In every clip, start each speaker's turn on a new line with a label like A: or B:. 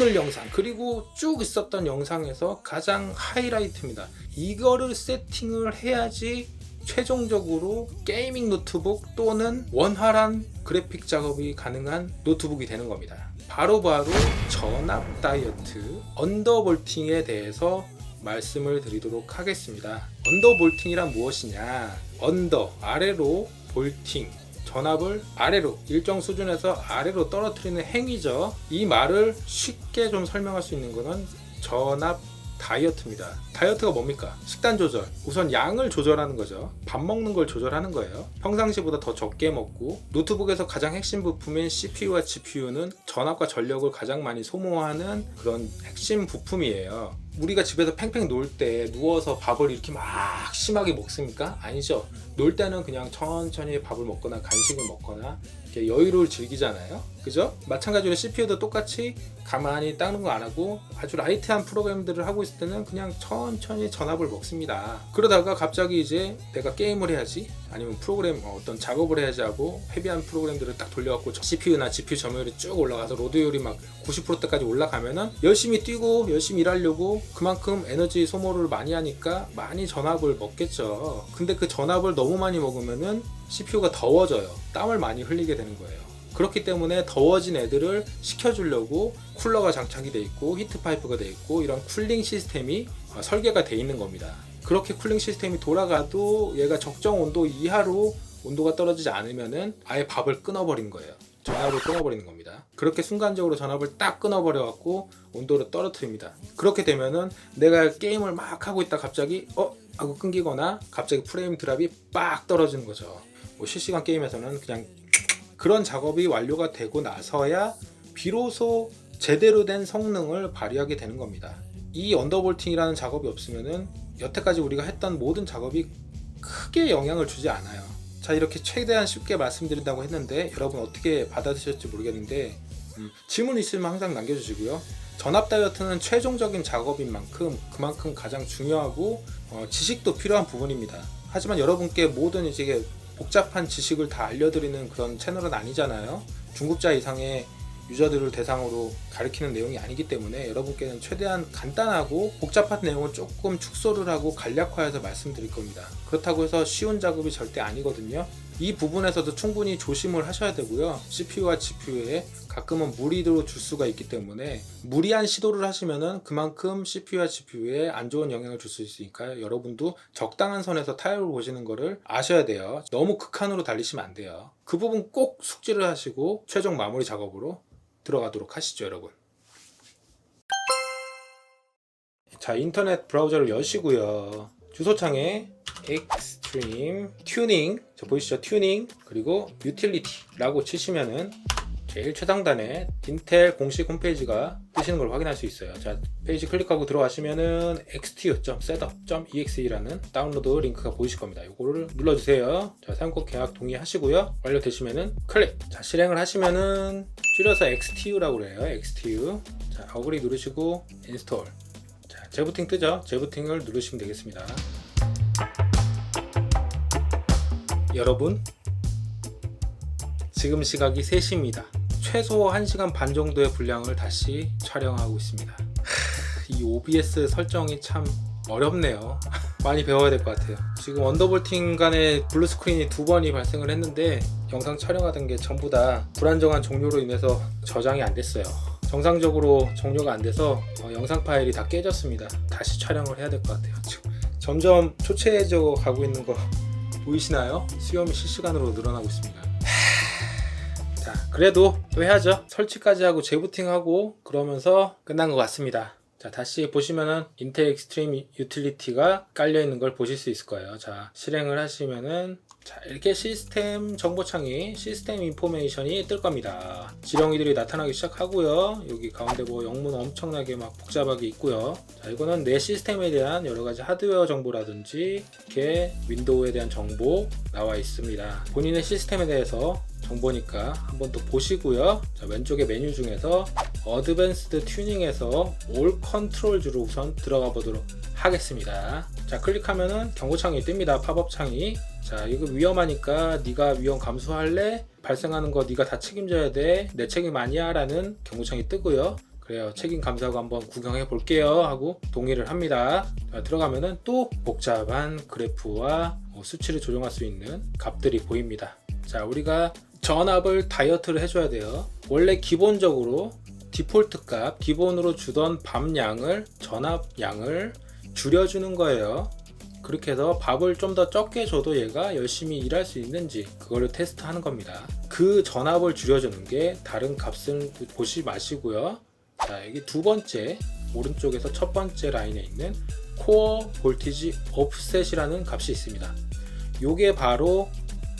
A: 오늘 영상 그리고 쭉 있었던 영상에서 가장 하이라이트입니다. 이거를 세팅을 해야지 최종적으로 게이밍 노트북 또는 원활한 그래픽 작업이 가능한 노트북이 되는 겁니다. 바로바로 전압 다이어트 언더볼팅에 대해서 말씀을 드리도록 하겠습니다. 언더볼팅이란 무엇이냐? 언더 아래로 볼팅 전압을 아래로 일정 수준에서 아래로 떨어뜨리는 행위죠. 이 말을 쉽게 좀 설명할 수 있는 것은 전압 다이어트입니다. 다이어트가 뭡니까? 식단 조절. 우선 양을 조절하는 거죠. 밥 먹는 걸 조절하는 거예요. 평상시보다 더 적게 먹고 노트북에서 가장 핵심 부품인 CPU와 GPU는 전압과 전력을 가장 많이 소모하는 그런 핵심 부품이에요. 우리가 집에서 팽팽 놀 때 누워서 밥을 이렇게 막 심하게 먹습니까? 아니죠. 놀 때는 그냥 천천히 밥을 먹거나 간식을 먹거나 여유를 즐기잖아요. 그죠? 마찬가지로 CPU도 똑같이 가만히 다른 거 안 하고 아주 라이트한 프로그램들을 하고 있을 때는 그냥 천천히 전압을 먹습니다. 그러다가 갑자기 이제 내가 게임을 해야지 아니면 프로그램 어, 어떤 작업을 해야지 하고 헤비한 프로그램들을 딱 돌려갖고 CPU나 GPU 점유율이 쭉 올라가서 로드율이 막 90%대까지 올라가면은 열심히 뛰고 열심히 일하려고 그만큼 에너지 소모를 많이 하니까 많이 전압을 먹겠죠. 근데 그 전압을 너무 많이 먹으면은 CPU가 더워져요. 땀을 많이 흘리게 되는 거예요. 그렇기 때문에 더워진 애들을 식혀주려고 쿨러가 장착이 돼 있고 히트 파이프가 돼 있고 이런 쿨링 시스템이 어, 설계가 돼 있는 겁니다. 그렇게 쿨링 시스템이 돌아가도 얘가 적정 온도 이하로 온도가 떨어지지 않으면은 아예 밥을 끊어버리는 거예요. 전압을 끊어버리는 겁니다. 그렇게 순간적으로 전압을 딱 끊어버려 갖고 온도를 떨어뜨립니다. 그렇게 되면은 내가 게임을 막 하고 있다 갑자기 어 하고 끊기거나 갑자기 프레임 드랍이 빡 떨어지는 거죠. 뭐 실시간 게임에서는 그냥 그런 작업이 완료가 되고 나서야 비로소 제대로 된 성능을 발휘하게 되는 겁니다. 이 언더볼팅이라는 작업이 없으면은 여태까지 우리가 했던 모든 작업이 크게 영향을 주지 않아요. 자 이렇게 최대한 쉽게 말씀드린다고 했는데 여러분 어떻게 받아들였을지 모르겠는데 음, 질문 있으면 항상 남겨주시고요. 전압 다이어트는 최종적인 작업인 만큼 그만큼 가장 중요하고 어, 지식도 필요한 부분입니다. 하지만 여러분께 모든 이제 복잡한 지식을 다 알려드리는 그런 채널은 아니잖아요. 중급자 이상의 유저들을 대상으로 가르치는 내용이 아니기 때문에 여러분께는 최대한 간단하고 복잡한 내용을 조금 축소를 하고 간략화해서 말씀드릴 겁니다. 그렇다고 해서 쉬운 작업이 절대 아니거든요. 이 부분에서도 충분히 조심을 하셔야 되고요. CPU와 GPU에 가끔은 무리도 줄 수가 있기 때문에 무리한 시도를 하시면은 그만큼 CPU와 GPU에 안 좋은 영향을 줄 수 있으니까 여러분도 적당한 선에서 타협을 보시는 거를 아셔야 돼요. 너무 극한으로 달리시면 안 돼요. 그 부분 꼭 숙지를 하시고 최종 마무리 작업으로 들어가도록 하시죠, 여러분. 자, 인터넷 브라우저를 여시고요. 주소창에 extreme tuning, 저 보이시죠? 튜닝 그리고 utility라고 치시면은 제일 최상단에 인텔 공식 홈페이지가 뜨시는 걸 확인할 수 있어요. 자, 페이지 클릭하고 들어가시면은 xtu.setup.exe라는 다운로드 링크가 보이실 겁니다. 이거를 눌러주세요. 자, 사용권 계약 동의하시고요. 완료되시면은 클릭. 자, 실행을 하시면은 줄여서 xtu라고 그래요. xtu. 자, 어그리 누르시고 인스톨. 자, 재부팅 뜨죠? 재부팅을 누르시면 되겠습니다. 여러분, 지금 시각이 3시입니다. 최소 1시간 반 정도의 분량을 다시 촬영하고 있습니다. 하, 이 OBS 설정이 참 어렵네요. 많이 배워야 될 것 같아요. 지금 언더볼팅 간에 블루 스크린이 두 번이 발생을 했는데 영상 촬영하던 게 전부 다 불안정한 종료로 인해서 저장이 안 됐어요. 정상적으로 종료가 안 돼서 어, 영상 파일이 다 깨졌습니다. 다시 촬영을 해야 될 것 같아요. 지금 점점 초췌해져 가고 있는 거 보이시나요? 수염이 실시간으로 늘어나고 있습니다. 자, 그래도 또 해야죠. 설치까지 하고 재부팅하고 그러면서 끝난 것 같습니다. 자, 다시 보시면은 인텔 익스트림 유틸리티가 깔려 있는 걸 보실 수 있을 거예요. 자, 실행을 하시면은 자, 이렇게 시스템 정보창이 시스템 인포메이션이 뜰 겁니다. 지렁이들이 나타나기 시작하고요. 여기 가운데 뭐 영문 엄청나게 막 복잡하게 있고요. 자, 이거는 내 시스템에 대한 여러 가지 하드웨어 정보라든지 이렇게 윈도우에 대한 정보 나와 있습니다. 본인의 시스템에 대해서 정보니까 한번 또 보시고요. 자, 왼쪽에 메뉴 중에서 어드밴스드 튜닝에서 올 컨트롤즈로 우선 들어가 보도록 하겠습니다. 자, 클릭하면은 경고창이 뜹니다. 팝업 창이. 자, 이거 위험하니까 네가 위험 감수할래? 발생하는 거 네가 다 책임져야 돼. 내 책임 아니야 라는 경고창이 뜨고요. 그래요. 책임 감사하고 한번 구경해 볼게요. 하고 동의를 합니다. 자, 들어가면은 또 복잡한 그래프와 뭐 수치를 조정할 수 있는 값들이 보입니다. 자, 우리가 전압을 다이어트를 해줘야 돼요. 원래 기본적으로 디폴트 값, 기본으로 주던 밥량을, 전압량을 줄여주는 거예요. 그렇게 해서 밥을 좀 더 적게 줘도 얘가 열심히 일할 수 있는지 그거를 테스트하는 겁니다. 그 전압을 줄여주는 게 다른 값을 보시 마시고요. 자 여기 두 번째 오른쪽에서 첫 번째 라인에 있는 코어 볼티지 오프셋이라는 값이 있습니다. 요게 바로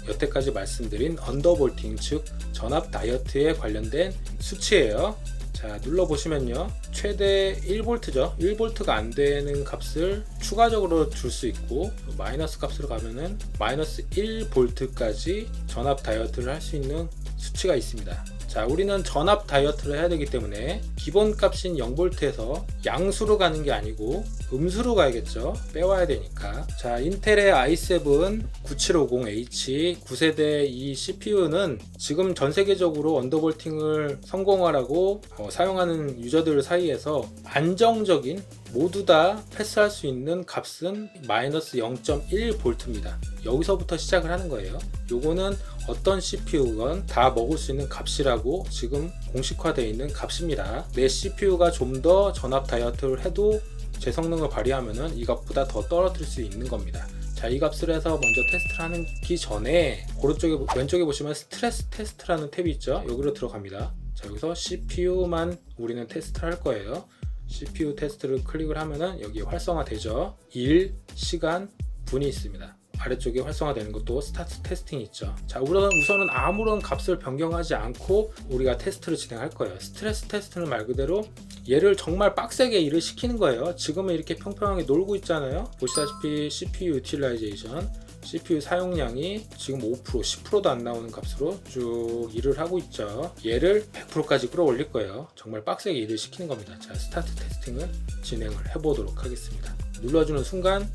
A: 여태까지 말씀드린 언더볼팅 즉 전압 다이어트에 관련된 수치예요. 자 눌러 보시면요. 최대 1V죠. 1V가 안 되는 값을 추가적으로 줄 수 있고 마이너스 값으로 가면은 마이너스 1V까지 전압 다이어트를 할 수 있는 수치가 있습니다. 자 우리는 전압 다이어트를 해야 되기 때문에 기본 값인 0V에서 양수로 가는 게 아니고 음수로 가야겠죠? 빼와야 되니까. 자 인텔의 i7 9750H 9세대 이 CPU는 지금 전 세계적으로 언더볼팅을 성공하라고 어, 사용하는 유저들 사이에서 안정적인 모두 다 패스할 수 있는 값은 마이너스 0.1V입니다. 여기서부터 시작을 하는 거예요. 요거는 어떤 CPU건 다 먹을 수 있는 값이라고 지금 공식화되어 있는 값입니다. 내 CPU가 좀 더 전압 다이어트를 해도 제 성능을 발휘하면은 이 값보다 더 떨어뜨릴 수 있는 겁니다. 자, 이 값을 해서 먼저 테스트를 하기 전에 오른쪽에 왼쪽에 보시면 스트레스 테스트라는 탭이 있죠. 여기로 들어갑니다. 자, 여기서 CPU만 우리는 테스트를 할 거예요. CPU 테스트를 클릭을 하면은 여기 활성화 되죠. 일, 시간, 분이 있습니다. 아래쪽에 활성화되는 것도 스타트 테스팅 있죠. 자, 우선, 우선은 아무런 값을 변경하지 않고 우리가 테스트를 진행할 거예요. 스트레스 테스트는 말 그대로 얘를 정말 빡세게 일을 시키는 거예요. 지금은 이렇게 평평하게 놀고 있잖아요. 보시다시피 CPU 유틸라이제이션, CPU 사용량이 지금 5%, 10%도 안 나오는 값으로 쭉 일을 하고 있죠. 얘를 100%까지 끌어올릴 거예요. 정말 빡세게 일을 시키는 겁니다. 자, 스타트 테스팅을 진행을 해보도록 하겠습니다. 눌러주는 순간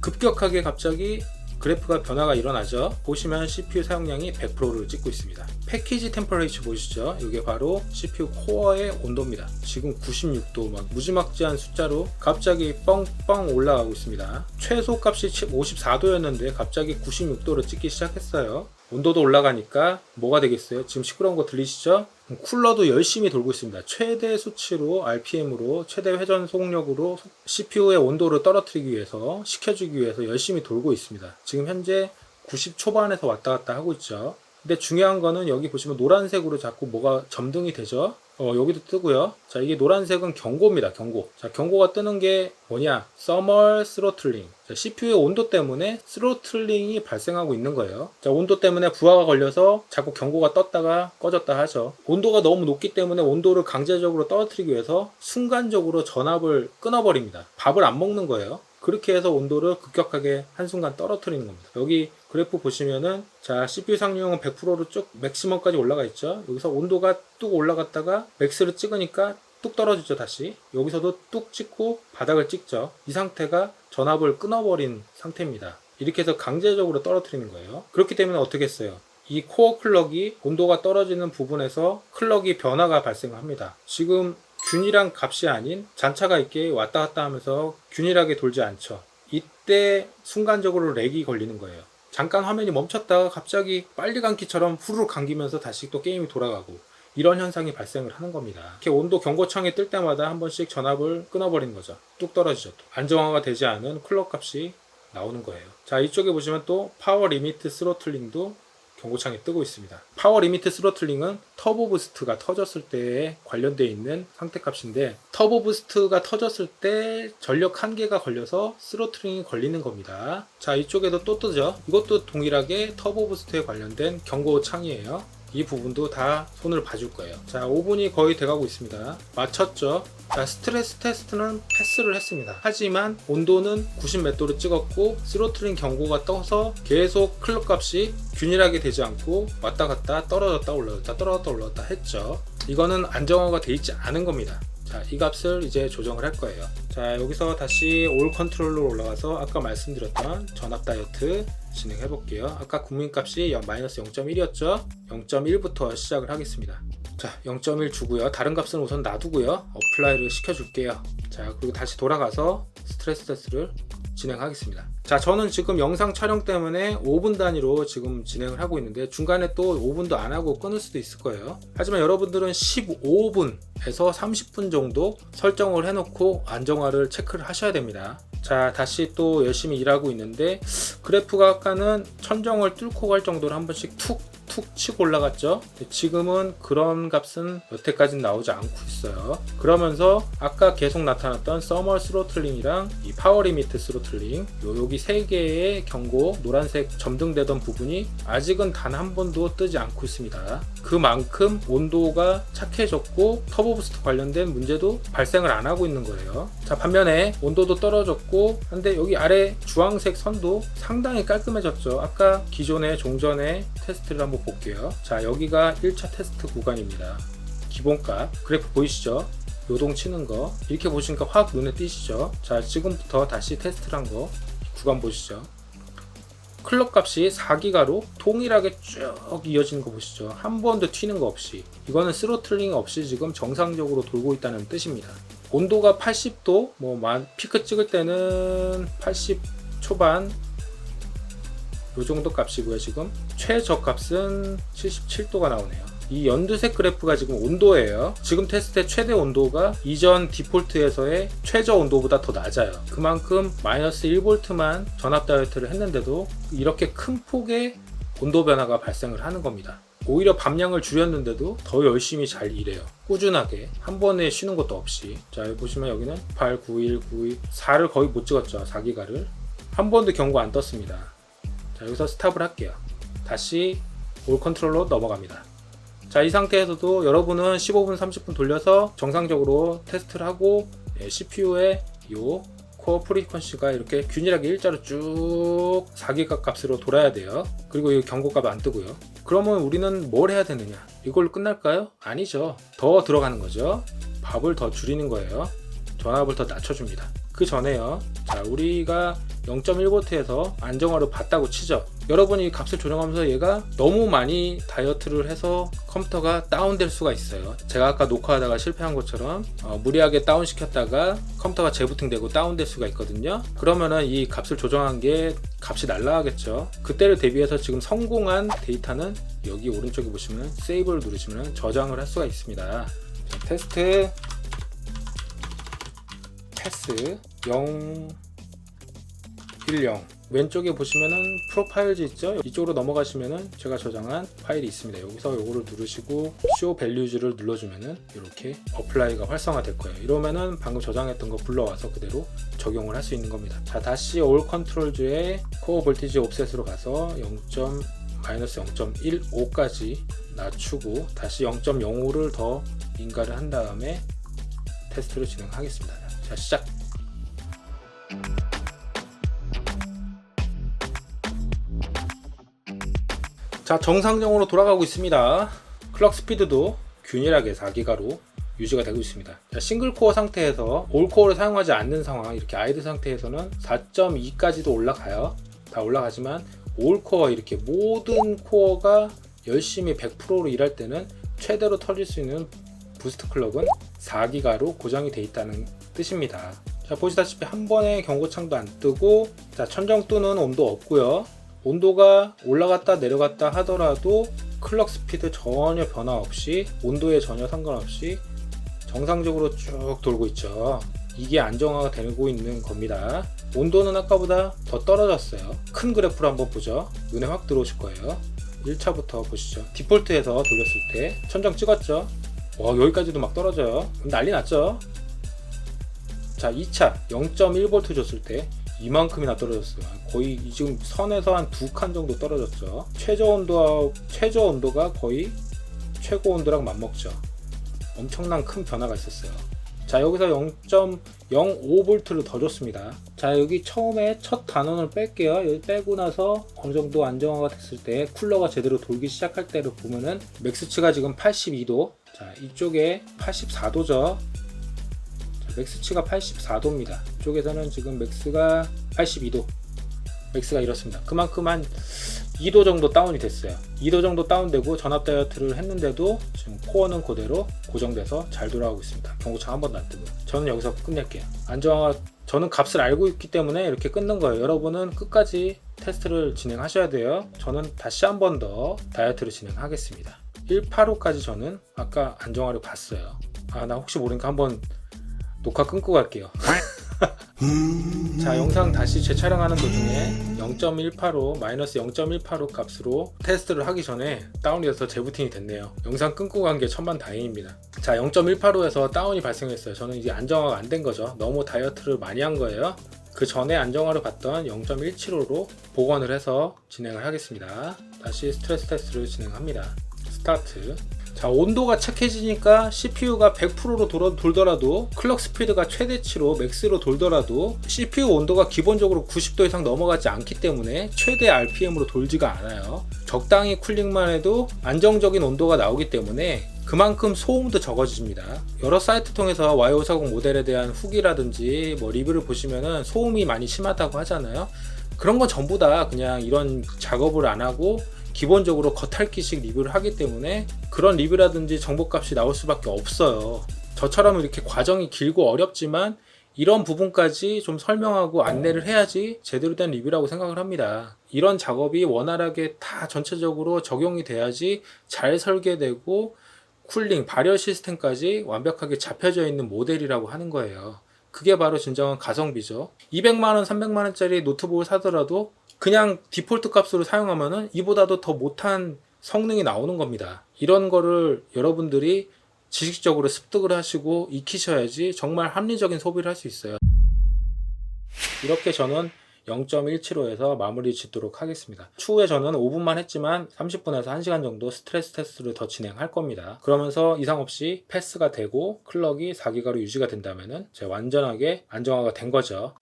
A: 급격하게 갑자기 그래프가 변화가 일어나죠. 보시면 CPU 사용량이 100%를 찍고 있습니다. 패키지 템퍼레이처 보시죠. 이게 바로 CPU 코어의 온도입니다. 지금 96도 막 무지막지한 숫자로 갑자기 뻥뻥 올라가고 있습니다. 최소 값이 54도였는데 갑자기 96도를 찍기 시작했어요. 온도도 올라가니까 뭐가 되겠어요? 지금 시끄러운 거 들리시죠? 쿨러도 열심히 돌고 있습니다. 최대 수치로 RPM으로 최대 회전 속력으로 CPU의 온도를 떨어뜨리기 위해서 시켜주기 위해서 열심히 돌고 있습니다. 지금 현재 90 초반에서 왔다 갔다 하고 있죠. 근데 중요한 거는 여기 보시면 노란색으로 자꾸 뭐가 점등이 되죠. 어, 여기도 뜨고요. 자, 이게 노란색은 경고입니다. 경고. 자, 경고가 뜨는 게 뭐냐? Thermal Throttling. 자, CPU의 온도 때문에 스로틀링이 발생하고 있는 거예요. 자, 온도 때문에 부하가 걸려서 자꾸 경고가 떴다가 꺼졌다 하죠. 온도가 너무 높기 때문에 온도를 강제적으로 떨어뜨리기 위해서 순간적으로 전압을 끊어버립니다. 밥을 안 먹는 거예요. 그렇게 해서 온도를 급격하게 한순간 떨어뜨리는 겁니다. 여기 그래프 보시면은 자 CPU 상용은 100%로 쭉 맥시멈까지 올라가 있죠. 여기서 온도가 뚝 올라갔다가 맥스를 찍으니까 뚝 떨어지죠 다시. 여기서도 뚝 찍고 바닥을 찍죠. 이 상태가 전압을 끊어버린 상태입니다. 이렇게 해서 강제적으로 떨어뜨리는 거예요. 그렇기 때문에 어떻게 했어요? 이 코어 클럭이 온도가 떨어지는 부분에서 클럭이 변화가 발생합니다. 지금 균일한 값이 아닌 잔차가 있게 왔다 갔다 하면서 균일하게 돌지 않죠 이때 순간적으로 렉이 걸리는 거예요 잠깐 화면이 멈췄다가 갑자기 빨리 감기처럼 후루룩 감기면서 다시 또 게임이 돌아가고 이런 현상이 발생을 하는 겁니다. 이렇게 온도 경고창이 뜰 때마다 한 번씩 전압을 끊어버리는 거죠. 뚝 떨어지죠. 또. 안정화가 되지 않은 클럭 값이 나오는 거예요. 자, 이쪽에 보시면 또 파워 리미트 스로틀링도 경고창이 뜨고 있습니다. 파워 리미트 스로틀링은 터보 부스트가 터졌을 때에 관련되어 있는 상태 값인데 터보 부스트가 터졌을 때 전력 한계가 걸려서 스로틀링이 걸리는 겁니다. 자, 이쪽에도 또 뜨죠. 이것도 동일하게 터보 부스트에 관련된 경고창이에요. 이 부분도 다 손을 봐줄 거예요. 자, 5분이 거의 돼가고 있습니다. 맞췄죠? 자, 스트레스 테스트는 패스를 했습니다. 하지만 온도는 90 몇 도를 찍었고 스로틀링 경고가 떠서 계속 클럭 값이 균일하게 되지 않고 왔다 갔다 떨어졌다 올라졌다 떨어졌다 올라졌다 했죠. 이거는 안정화가 돼 있지 않은 겁니다. 자, 이 값을 이제 조정을 할 거예요. 자, 여기서 다시 올 컨트롤로 올라가서 아까 말씀드렸던 전압 다이어트 진행해 볼게요. 아까 국민값이 마이너스 0.1이었죠? 0.1부터 시작을 하겠습니다. 자 0.1 주고요 다른 값은 우선 놔두고요 어플라이를 시켜줄게요 자 그리고 다시 돌아가서 스트레스 테스트를 진행하겠습니다 자 저는 지금 영상 촬영 때문에 5분 단위로 지금 진행을 하고 있는데 중간에 또 5분도 안 하고 끊을 수도 있을 거예요 하지만 여러분들은 15분에서 30분 정도 설정을 해놓고 안정화를 체크를 하셔야 됩니다 자 다시 또 열심히 일하고 있는데 그래프가 아까는 천정을 뚫고 갈 정도로 한 번씩 툭툭 치고 올라갔죠. 지금은 그런 값은 여태까지는 나오지 않고 있어요. 그러면서 아까 계속 나타났던 서머 스로틀링이랑 이 파워 리미트 스로틀링 요 여기 세 개의 경고 노란색 점등되던 부분이 아직은 단 한 번도 뜨지 않고 있습니다. 그만큼 온도가 착해졌고 터보 부스트 관련된 문제도 발생을 안 하고 있는 거예요. 자 반면에 온도도 떨어졌고 근데 여기 아래 주황색 선도 상당히 깔끔해졌죠. 아까 기존의 종전의 테스트를 한번 볼게요. 자 여기가 1차 테스트 구간입니다. 기본값 그래프 보이시죠? 요동 치는 거 이렇게 보시니까 확 눈에 띄시죠? 자 지금부터 다시 테스트를 한 거 구간 보시죠. 클럭 값이 4기가로 동일하게 쭉 이어지는 거 보시죠. 한 번도 튀는 거 없이. 이거는 스로틀링 없이 지금 정상적으로 돌고 있다는 뜻입니다. 온도가 80도, 뭐 만- 피크 찍을 때는 80 초반 요 정도 값이고요. 지금 최저 값은 77도가 나오네요. 이 연두색 그래프가 지금 온도예요. 지금 테스트의 최대 온도가 이전 디폴트에서의 최저 온도보다 더 낮아요. 그만큼 마이너스 1볼트만 전압 다이어트를 했는데도 이렇게 큰 폭의 온도 변화가 발생을 하는 겁니다. 오히려 밤량을 줄였는데도 더 열심히 잘 일해요. 꾸준하게 한 번에 쉬는 것도 없이. 자 여기 보시면 여기는 8, 9, 1, 9, 2, 4를 거의 못 찍었죠. 4기가를 한 번도 경고 안 떴습니다. 자 여기서 스탑을 할게요. 다시 올 컨트롤로 넘어갑니다. 자, 이 상태에서도 여러분은 15분, 30분 돌려서 정상적으로 테스트를 하고 CPU의 요 코어 프리퀀시가 이렇게 균일하게 일자로 쭉 4기가 값으로 돌아야 돼요. 그리고 이 경고값 안 뜨고요. 그러면 우리는 뭘 해야 되느냐? 이걸로 끝날까요? 아니죠. 더 들어가는 거죠. 밥을 더 줄이는 거예요. 전압을 더 낮춰줍니다. 그 전에요. 자, 우리가 0.1V에서 안정화를 봤다고 치죠. 여러분이 값을 조정하면서 얘가 너무 많이 다이어트를 해서 컴퓨터가 다운될 수가 있어요. 제가 아까 녹화하다가 실패한 것처럼 어, 무리하게 다운시켰다가 컴퓨터가 재부팅되고 다운될 수가 있거든요. 그러면은 이 값을 조정한 게 값이 날라가겠죠. 그때를 대비해서 지금 성공한 데이터는 여기 오른쪽에 보시면 세이브를 누르시면 저장을 할 수가 있습니다. 자, 테스트 패스 0 10 왼쪽에 보시면은 프로파일즈 있죠? 이쪽으로 넘어가시면은 제가 저장한 파일이 있습니다. 여기서 요거를 누르시고 show values를 눌러주면은 이렇게 어플라이가 활성화 될 거예요. 이러면은 방금 저장했던 거 불러와서 그대로 적용을 할 수 있는 겁니다. 자 다시 all control즈의 코어 볼티지 옵셋으로 가서 0. 마이너스 0.15까지 낮추고 다시 0.05를 더 인가를 한 다음에 테스트를 진행하겠습니다. 자 시작 자 정상적으로 돌아가고 있습니다. 클럭 스피드도 균일하게 4기가로 유지가 되고 있습니다. 자, 싱글 코어 상태에서 올 코어를 사용하지 않는 상황 이렇게 아이드 상태에서는 4.2까지도 올라가요. 다 올라가지만 올 코어 이렇게 모든 코어가 열심히 100%로 일할 때는 최대로 터질 수 있는 부스트 클럭은 4기가로 고정이 돼 있다는 뜻입니다. 자 보시다시피 한 번에 경고창도 안 뜨고 자 천정 뜨는 온도 없고요 온도가 올라갔다 내려갔다 하더라도 클럭 스피드 전혀 변화 없이 온도에 전혀 상관없이 정상적으로 쭉 돌고 있죠. 이게 안정화가 되고 있는 겁니다. 온도는 아까보다 더 떨어졌어요. 큰 그래프로 한번 보죠. 눈에 확 들어오실 거예요. 1차부터 보시죠. 디폴트에서 돌렸을 때 천정 찍었죠. 와 여기까지도 막 떨어져요. 난리 났죠. 자 2차 0.1V 줬을 때 이만큼이나 떨어졌어요. 거의 지금 선에서 한 두 칸 정도 떨어졌죠. 최저 온도와 최저 온도가 거의 최고 온도랑 맞먹죠. 엄청난 큰 변화가 있었어요. 자 여기서 0.05V를 더 줬습니다. 자 여기 처음에 첫 단원을 뺄게요. 여기 빼고 나서 어느 정도 안정화가 됐을 때 쿨러가 제대로 돌기 시작할 때를 보면은 맥스치가 지금 82도. 자 이쪽에 84도죠. 맥스치가 84도입니다. 이쪽에서는 지금 맥스가 82도. 맥스가 이렇습니다. 그만큼 한 2도 정도 다운이 됐어요. 2도 정도 다운되고 전압 다이어트를 했는데도 지금 코어는 그대로 고정돼서 잘 돌아가고 있습니다. 경고창 한 번도 안 뜨고. 저는 여기서 끝낼게요. 안정화 저는 값을 알고 있기 때문에 이렇게 끊는 거예요. 여러분은 끝까지 테스트를 진행하셔야 돼요. 저는 다시 한 번 더 다이어트를 진행하겠습니다. 185까지 저는 아까 안정화를 봤어요. 아 나 혹시 모르니까 한번 녹화 끊고 갈게요. 자 영상 다시 재촬영하는 도중에 0.185 마이너스 0.185 값으로 테스트를 하기 전에 다운이 돼서 재부팅이 됐네요. 영상 끊고 간 게 천만 다행입니다. 자 0.185에서 다운이 발생했어요. 저는 이제 안정화가 안 된 거죠. 너무 다이어트를 많이 한 거예요. 그 전에 안정화를 봤던 0.175로 복원을 해서 진행을 하겠습니다. 다시 스트레스 테스트를 진행합니다. 스타트 자 온도가 착해지니까 CPU가 100%로 돌아, 돌더라도 클럭 스피드가 최대치로 맥스로 돌더라도 CPU 온도가 기본적으로 90도 이상 넘어가지 않기 때문에 최대 RPM으로 돌지가 않아요. 적당히 쿨링만 해도 안정적인 온도가 나오기 때문에 그만큼 소음도 적어집니다. 여러 사이트 통해서 Y540 모델에 대한 후기라든지 뭐 리뷰를 보시면은 소음이 많이 심하다고 하잖아요. 그런 건 전부 다 그냥 이런 작업을 안 하고 기본적으로 겉핥기식 리뷰를 하기 때문에 그런 리뷰라든지 정보값이 나올 수밖에 없어요. 저처럼 이렇게 과정이 길고 어렵지만 이런 부분까지 좀 설명하고 안내를 해야지 제대로 된 리뷰라고 생각을 합니다. 이런 작업이 원활하게 다 전체적으로 적용이 돼야지 잘 설계되고 쿨링, 발열 시스템까지 완벽하게 잡혀져 있는 모델이라고 하는 거예요. 그게 바로 진정한 가성비죠. 200만원, 300만원짜리 노트북을 사더라도 그냥 디폴트 값으로 사용하면은 이보다도 더 못한 성능이 나오는 겁니다. 이런 거를 여러분들이 지식적으로 습득을 하시고 익히셔야지 정말 합리적인 소비를 할 수 있어요. 이렇게 저는 0.175에서 마무리 짓도록 하겠습니다. 추후에 저는 5분만 했지만 30분에서 1시간 정도 스트레스 테스트를 더 진행할 겁니다. 그러면서 이상 없이 패스가 되고 클럭이 4기가로 유지가 된다면은 제가 완전하게 안정화가 된 거죠.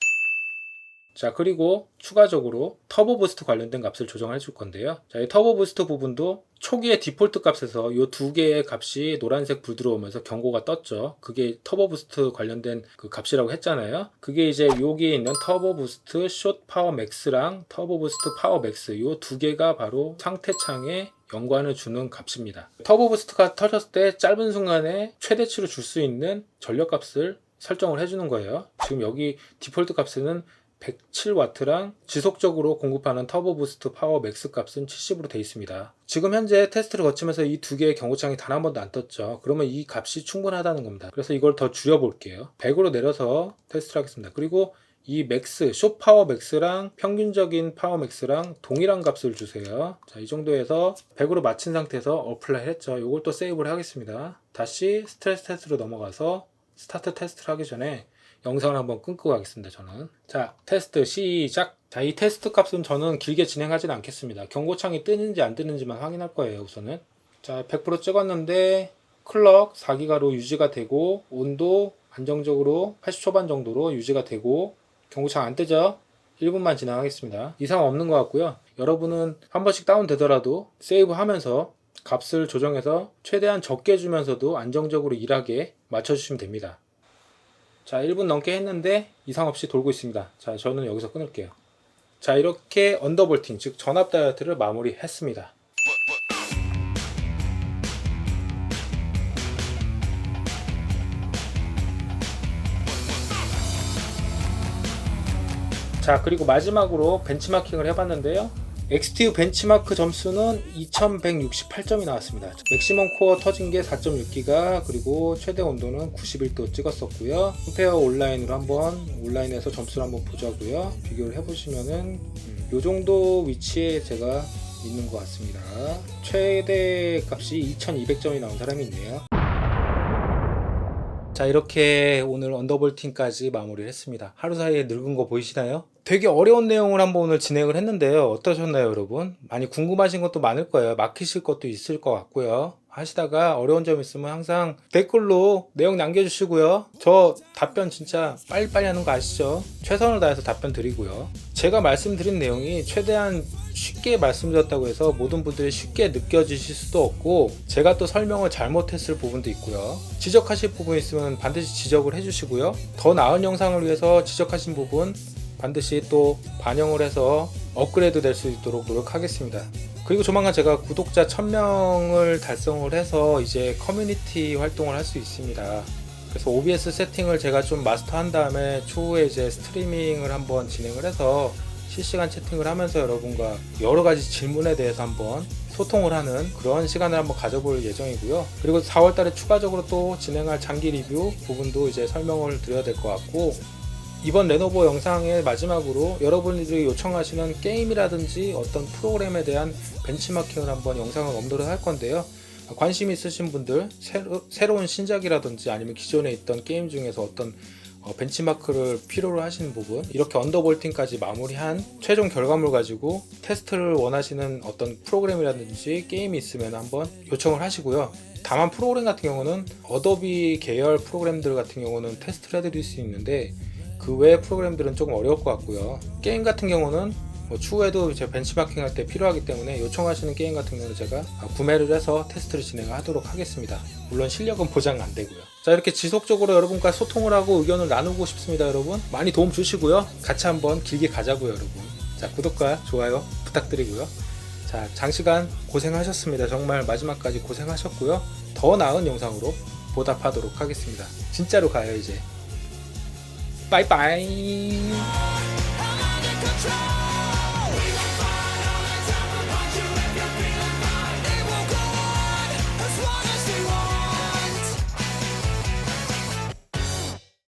A: 자 그리고 추가적으로 터보 부스트 관련된 값을 조정해 줄 건데요. 자 이 터보 부스트 부분도 초기의 디폴트 값에서 이 두 개의 값이 노란색 불 들어오면서 경고가 떴죠. 그게 터보 부스트 관련된 그 값이라고 했잖아요. 그게 이제 여기에 있는 터보 부스트 숏 파워 맥스랑 터보 부스트 파워 맥스 이 두 개가 바로 상태 창에 연관을 주는 값입니다. 터보 부스트가 터졌을 때 짧은 순간에 최대치로 줄 수 있는 전력 값을 설정을 해주는 거예요. 지금 여기 디폴트 값에는 107W랑 지속적으로 공급하는 터보 부스트 파워 맥스 값은 70으로 되어 있습니다. 지금 현재 테스트를 거치면서 이 두 개의 경고창이 단 한 번도 안 떴죠. 그러면 이 값이 충분하다는 겁니다. 그래서 이걸 더 줄여볼게요. 100으로 내려서 테스트를 하겠습니다. 그리고 이 맥스, 쇼 파워 맥스랑 평균적인 파워 맥스랑 동일한 값을 주세요. 자, 이 정도에서 100으로 맞춘 상태에서 어플라이 했죠. 이걸 또 세이브를 하겠습니다. 다시 스트레스 테스트로 넘어가서 스타트 테스트를 하기 전에 영상을 한번 끊고 가겠습니다. 저는 자 테스트 시작. 자 이 테스트 값은 저는 길게 진행하진 않겠습니다. 경고창이 뜨는지 안 뜨는지만 확인할 거예요. 우선은 자 100% 찍었는데 클럭 4기가로 유지가 되고 온도 안정적으로 80 초반 정도로 유지가 되고 경고창 안 뜨죠? 1분만 진행하겠습니다. 이상 없는 것 같고요. 여러분은 한 번씩 다운되더라도 세이브 하면서 값을 조정해서 최대한 적게 주면서도 안정적으로 일하게 맞춰주시면 됩니다. 자 1분 넘게 했는데 이상 없이 돌고 있습니다. 자 저는 여기서 끊을게요. 자 이렇게 언더볼팅 즉 전압 다이어트를 마무리했습니다. 자 그리고 마지막으로 벤치마킹을 해봤는데요 XTU 벤치마크 점수는 2168점이 나왔습니다. 맥시멈 코어 터진 게 4.6기가 그리고 최대 온도는 91도 찍었었고요. 홈페어 온라인으로 한번 온라인에서 점수를 한번 보자고요. 비교를 해보시면은 음, 요 정도 위치에 제가 있는 것 같습니다. 최대 값이 2200점이 나온 사람이 있네요. 자 이렇게 오늘 언더볼팅까지 마무리를 했습니다. 하루 사이에 늙은 거 보이시나요? 되게 어려운 내용을 한번 오늘 진행을 했는데요. 어떠셨나요, 여러분? 많이 궁금하신 것도 많을 거예요. 막히실 것도 있을 것 같고요. 하시다가 어려운 점 있으면 항상 댓글로 내용 남겨주시고요. 저 답변 진짜 빨리빨리 하는 거 아시죠? 최선을 다해서 답변 드리고요. 제가 말씀드린 내용이 최대한 쉽게 말씀드렸다고 해서 모든 분들이 쉽게 느껴지실 수도 없고 제가 또 설명을 잘못했을 부분도 있고요. 지적하실 부분 있으면 반드시 지적을 해주시고요. 더 나은 영상을 위해서 지적하신 부분 반드시 또 반영을 해서 업그레이드 될 수 있도록 노력하겠습니다. 그리고 조만간 제가 구독자 1000명을 달성을 해서 이제 커뮤니티 활동을 할 수 있습니다. 그래서 OBS 세팅을 제가 좀 마스터한 다음에 추후에 이제 스트리밍을 한번 진행을 해서 실시간 채팅을 하면서 여러분과 여러 가지 질문에 대해서 한번 소통을 하는 그런 시간을 한번 가져볼 예정이고요. 그리고 4월 달에 추가적으로 또 진행할 장기 리뷰 부분도 이제 설명을 드려야 될 것 같고 이번 레노버 영상의 마지막으로 여러분들이 요청하시는 게임이라든지 어떤 프로그램에 대한 벤치마킹을 한번 영상을 업로드 할 건데요. 관심 있으신 분들 새로, 새로운 신작이라든지 아니면 기존에 있던 게임 중에서 어떤 어, 벤치마크를 필요로 하시는 부분 이렇게 언더볼팅까지 마무리한 최종 결과물 가지고 테스트를 원하시는 어떤 프로그램이라든지 게임이 있으면 한번 요청을 하시고요. 다만 프로그램 같은 경우는 어도비 계열 프로그램들 같은 경우는 테스트를 해드릴 수 있는데 그 외의 프로그램들은 조금 어려울 것 같고요. 게임 같은 경우는 뭐 추후에도 제 벤치마킹 할 때 필요하기 때문에 요청하시는 게임 같은 경우는 제가 구매를 해서 테스트를 진행하도록 하겠습니다. 물론 실력은 보장 안 되고요. 자 이렇게 지속적으로 여러분과 소통을 하고 의견을 나누고 싶습니다, 여러분. 많이 도움 주시고요. 같이 한번 길게 가자고요, 여러분. 자 구독과 좋아요 부탁드리고요. 자 장시간 고생하셨습니다. 정말 마지막까지 고생하셨고요. 더 나은 영상으로 보답하도록 하겠습니다. 진짜로 가요 이제. 빠이